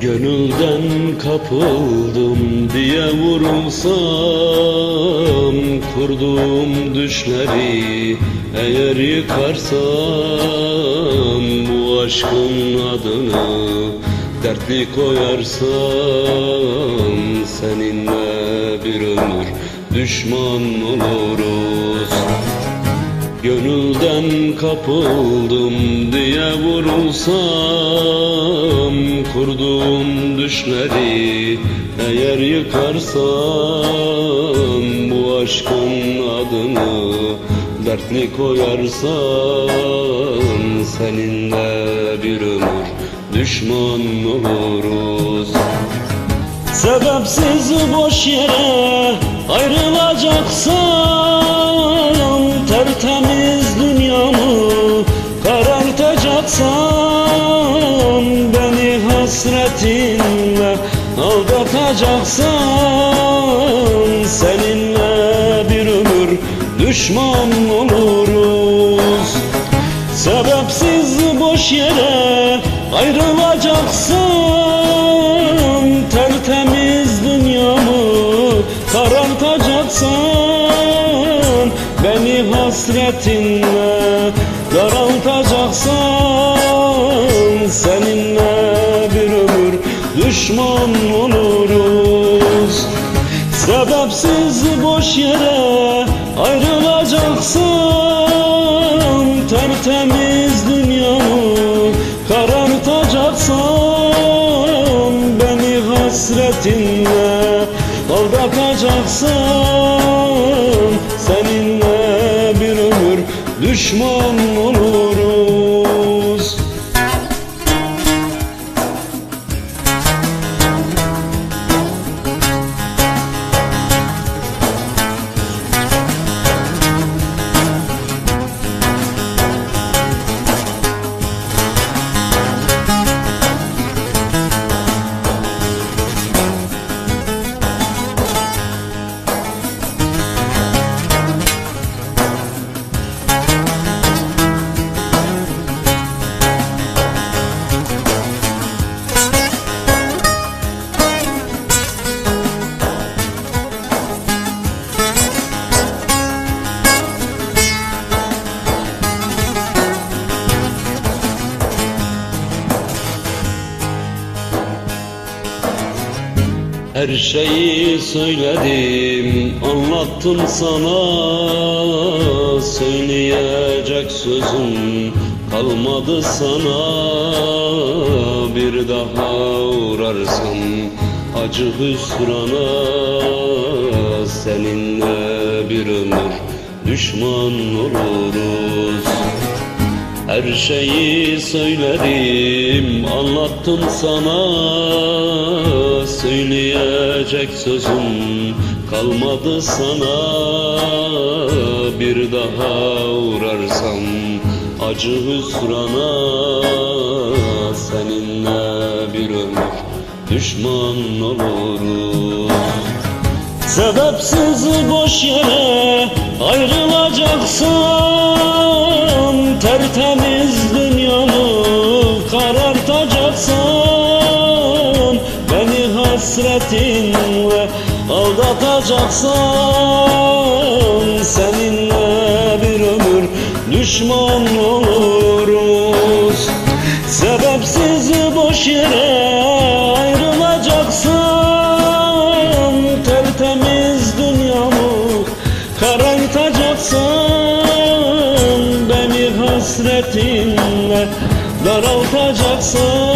Gönülden kapıldım diye vurulsam Kurduğum düşleri eğer yıkarsam Bu aşkın adını dertli koyarsam Seninle bir ömür düşman oluruz Gönülden kapıldım diye vurulsam Kurduğum düşleri eğer yıkarsam Bu aşkın adını dertli koyarsam Seninle bir ömür düşman oluruz. Sebepsiz boş yere ayrılacaksam düşman oluruz. Sebepsiz boş yere ayrılacaksam Tertemiz dünyamı karartacaksan Beni hasretinle daraltacaksan Seninle bir ömür düşman oluruz. Sebepsiz boş yere ayrılacaksam Tertemiz dünyamı karartacaksan Beni hasretinle aldatacaksan Seninle bir ömür düşman oluruz Her şeyi söyledim, anlattım sana. Söyleyecek sözüm kalmadı sana. Bir daha uğrarsam acı hüsrana Seninle bir ömür düşman oluruz her şeyi söyledim, anlattım sana. Söyleyecek sözüm kalmadı sana. Bir daha uğrarsam acı hüsrana Seninle bir ömür düşman oluruz Sebepsiz boş yere ayrılacaksam karartacaksan Beni hasretinle aldatacaksan Seninle bir ömür düşman oluruz. Sebepsiz boş yere ayrılacaksam Tertemiz dünyamı karartacaksan Beni hasretinle daraltacaksan